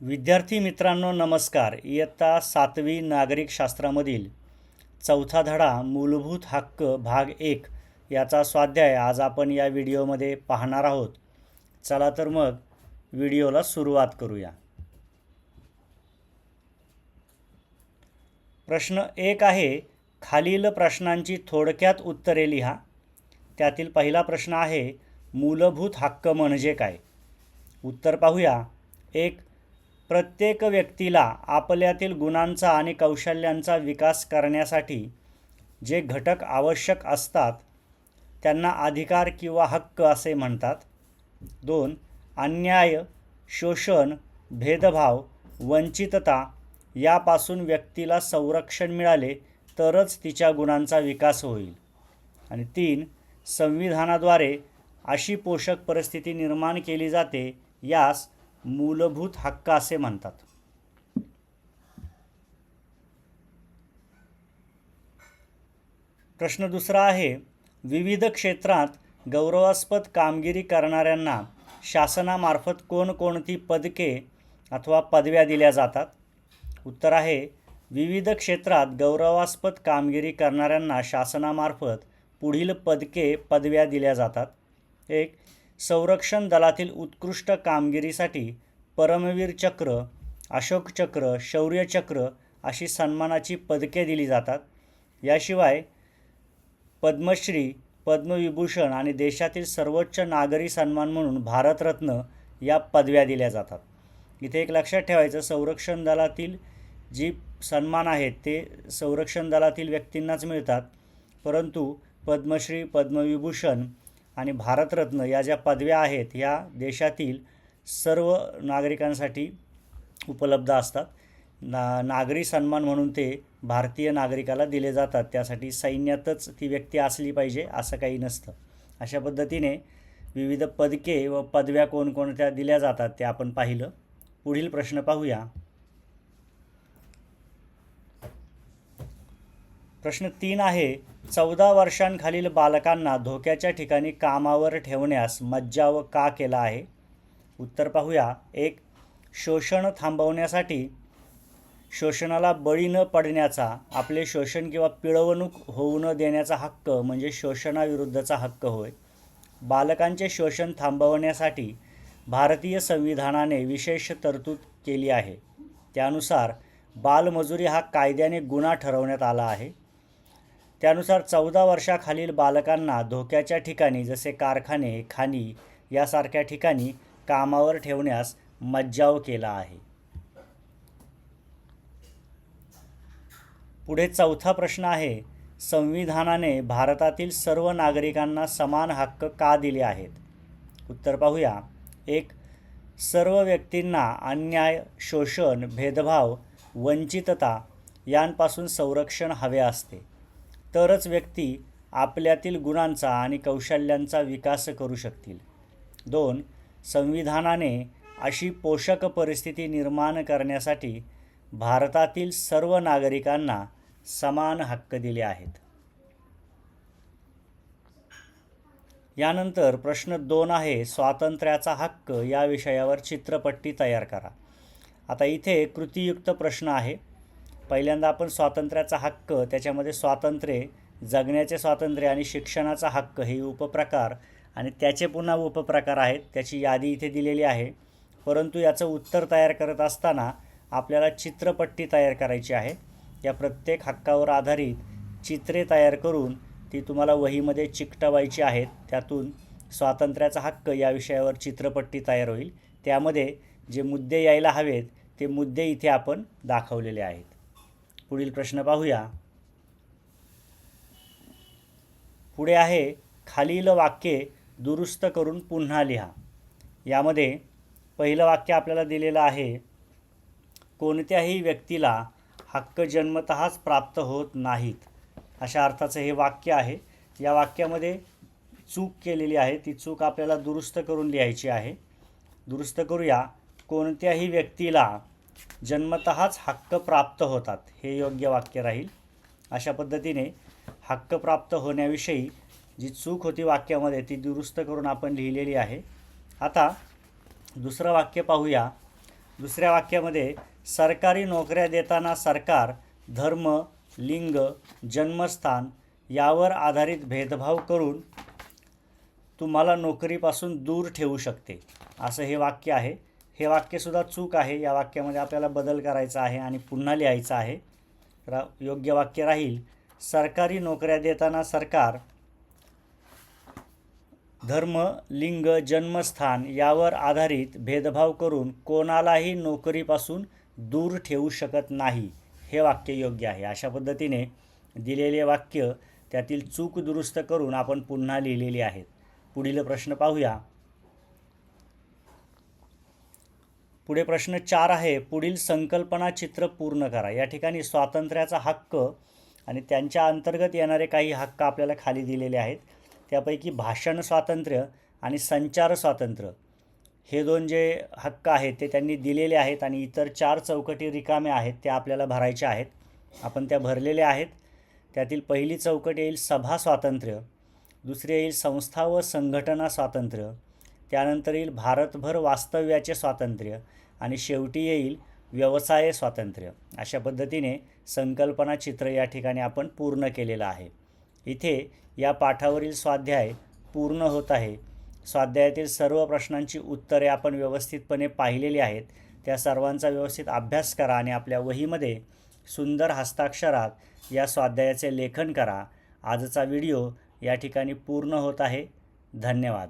विद्यार्थी मित्रांनो नमस्कार. इयत्ता सातवी नागरिक शास्त्रामधील चौथा धडा मूलभूत हक्क भाग एक याचा स्वाध्याय आज आपण या व्हिडिओमध्ये पाहणार आहोत. चला तर मग व्हिडिओला सुरुवात करूया. प्रश्न एक आहे खालील प्रश्नांची थोडक्यात उत्तरे लिहा. त्यातील पहिला प्रश्न आहे मूलभूत हक्क म्हणजे काय? उत्तर पाहूया. एक प्रत्येक व्यक्तीला आपल्यातील गुणांचा आणि कौशल्यांचा विकास करण्यासाठी जे घटक आवश्यक असतात त्यांना अधिकार किंवा हक्क असे म्हणतात. दोन अन्याय शोषण भेदभाव वंचितता यापासून व्यक्तीला संरक्षण मिळाले तरच तिच्या गुणांचा विकास होईल. आणि तीन संविधानाद्वारे अशी पोषक परिस्थिती निर्माण केली जाते यास मूलभूत हक्क असे म्हणतात. प्रश्न दुसरा आहे विविध क्षेत्रात गौरवास्पद कामगिरी करणाऱ्यांना शासनामार्फत कोणकोणती पदके अथवा पदव्या दिल्या जातात? उत्तर आहे विविध क्षेत्रात गौरवास्पद कामगिरी करणाऱ्यांना शासनामार्फत पुढील पदके पदव्या दिल्या जातात. एक संरक्षण दलातील उत्कृष्ट कामगिरीसाठी परमवीर चक्र अशोक चक्र शौर्य चक्र अशी सन्मानाची पदके दिली जातात. याशिवाय पद्मश्री पद्मविभूषण आणि देशातील सर्वोच्च नागरी सन्मान म्हणून भारतरत्न या पदव्या दिल्या जातात. इथे एक लक्षात ठेवायचं संरक्षण दलातील जी सन्मान आहेत ते संरक्षण दलातील व्यक्तींनाच मिळतात. परंतु पद्मश्री पद्मविभूषण आणि भारतरत्न या ज्या पदव्या आहेत ह्या देशातील सर्व नागरिकांसाठी उपलब्ध असतात. ना नागरी सन्मान म्हणून ते भारतीय नागरिकाला दिले जातात. त्यासाठी सैन्यातच ती व्यक्ती असली पाहिजे असं काही नसतं. अशा पद्धतीने विविध पदके व पदव्या कोणकोणत्या दिल्या जातात ते आपण पाहिलं. पुढील प्रश्न पाहूया. प्रश्न तीन आहे चौदा वर्षांखालील बालकांना धोक्याच्या ठिकाणी कामावर ठेवण्यास मज्जाव का केला आहे? उत्तर पाहूया. एक शोषण थांबवण्यासाठी. शोषणाला बळी न पडण्याचा आपले शोषण किंवा पिळवणूक होऊ न देण्याचा हक्क म्हणजे शोषणाविरुद्धचा हक्क होय. बालकांचे शोषण थांबवण्यासाठी भारतीय संविधानाने विशेष तरतूद केली आहे. त्यानुसार बालमजुरी हा कायद्याने गुन्हा ठरवण्यात आला आहे. त्यानुसार चौदा वर्षाखालील बालकांना धोक्याच्या ठिकाणी जसे कारखाने खाणी यासारख्या ठिकाणी कामावर ठेवण्यास मज्जाव केला आहे. पुढे चौथा प्रश्न आहे संविधानाने भारतातील सर्व नागरिकांना समान हक्क का दिले आहेत? उत्तर पाहूया. एक सर्व व्यक्तींना अन्याय शोषण भेदभाव वंचितता यांपासून संरक्षण हवे असते. तरच व्यक्ती आपल्यातील गुणांचा आणि कौशल्यांचा विकास करू शकतील. दोन संविधानाने अशी पोषक परिस्थिती निर्माण करण्यासाठी भारतातील सर्व नागरिकांना समान हक्क दिले आहेत. यानंतर प्रश्न दोन आहे स्वातंत्र्याचा हक्क या विषयावर चित्रपट्टी तयार करा. आता इथे कृतीयुक्त प्रश्न आहे. पहिल्यांदा आपण स्वातंत्र्याचा हक्क त्याच्यामध्ये स्वातंत्र्य जगण्याचे स्वातंत्र्य आणि शिक्षणाचा हक्क हे उपप्रकार आणि त्याचे पुन्हा उपप्रकार आहेत त्याची यादी इथे दिलेली आहे. परंतु याचं उत्तर तयार करत असताना आपल्याला चित्रपट्टी तयार करायची आहे. या प्रत्येक हक्कावर आधारित चित्रे तयार करून ती तुम्हाला वहीमध्ये चिकटवायची आहेत. त्यातून स्वातंत्र्याचा हक्क या विषयावर चित्रपट्टी तयार होईल. त्यामध्ये जे मुद्दे यायला हवेत ते मुद्दे इथे आपण दाखवलेले आहेत. पुढील प्रश्न पाहूया. पुढे आहे खालील वाक्ये दुरुस्त करून पुन्हा लिहा. यामध्ये पहिलं वाक्य आपल्याला दिलेलं आहे कोणत्याही व्यक्तीला हक्क जन्मतःच प्राप्त होत नाहीत. अशा अर्थाचं हे वाक्य आहे. या वाक्यामध्ये चूक केलेली आहे. ती चूक आपल्याला दुरुस्त करून लिहायची आहे. दुरुस्त करूया. कोणत्याही व्यक्तीला जन्मतःच हक्क प्राप्त होतात हे योग्य वाक्य राहील. अशा पद्धतीने हक्क प्राप्त होण्याविषयी जी चूक होती वाक्यामध्ये ती दुरुस्त करून आपण लिहिलेली आहे. आता दुसरं वाक्य पाहूया. दुसऱ्या वाक्यामध्ये सरकारी नोकऱ्या देताना सरकार धर्म लिंग जन्मस्थान यावर आधारित भेदभाव करून तुम्हाला नोकरीपासून दूर ठेवू शकते. असं हे वाक्य आहे. हे वाक्यसुद्धा चूक आहे. या वाक्यामध्ये आपल्याला बदल करायचा आहे आणि पुन्हा लिहायचं आहे. रा योग्य वाक्य राहील. सरकारी नोकऱ्या देताना सरकार धर्म लिंग जन्मस्थान यावर आधारित भेदभाव करून कोणालाही नोकरीपासून दूर ठेवू शकत नाही. हे वाक्य योग्य आहे. अशा पद्धतीने दिलेले वाक्य त्यातील चूक दुरुस्त करून आपण पुन्हा लिहिलेली आहेत. पुढील प्रश्न पाहूया. पुढे प्रश्न चार आहे पुढील संकल्पना चित्र पूर्ण करा. या ठिकाणी स्वातंत्र्याचा हक्क आणि त्यांच्या अंतर्गत येणारे काही हक्क आपल्याला खाली दिलेले आहेत. त्यापैकी भाषण स्वातंत्र्य आणि संचार स्वातंत्र्य. हे दोन जे हक्क आहेत ते त्यांनी दिलेले आहेत आणि इतर चार चौकटी रिकाम्या आहेत त्या आपल्याला भरायच्या आहेत. आपण त्या भरलेल्या आहेत. त्यातील पहिली चौकट येईल सभा स्वातंत्र्य दुसरी येईल संस्था व संघटना स्वातंत्र्य त्यानंतर येईल भारतभर वास्तव्याचे स्वातंत्र्य आणि शेवटी येईल व्यवसाय स्वातंत्र्य अशा पद्धतीने संकल्पना चित्र या ठिकाणी आपण पूर्ण केलेलं आहे. इथे या पाठावरील स्वाध्याय पूर्ण होत आहे. स्वाध्यायातील सर्व प्रश्नांची उत्तरे आपण व्यवस्थितपणे पाहिलेली आहेत. त्या सर्वांचा व्यवस्थित अभ्यास करा आणि आपल्या वहीमध्ये सुंदर हस्ताक्षरात या स्वाध्यायाचे लेखन करा. आजचा व्हिडिओ या ठिकाणी पूर्ण होत आहे. धन्यवाद.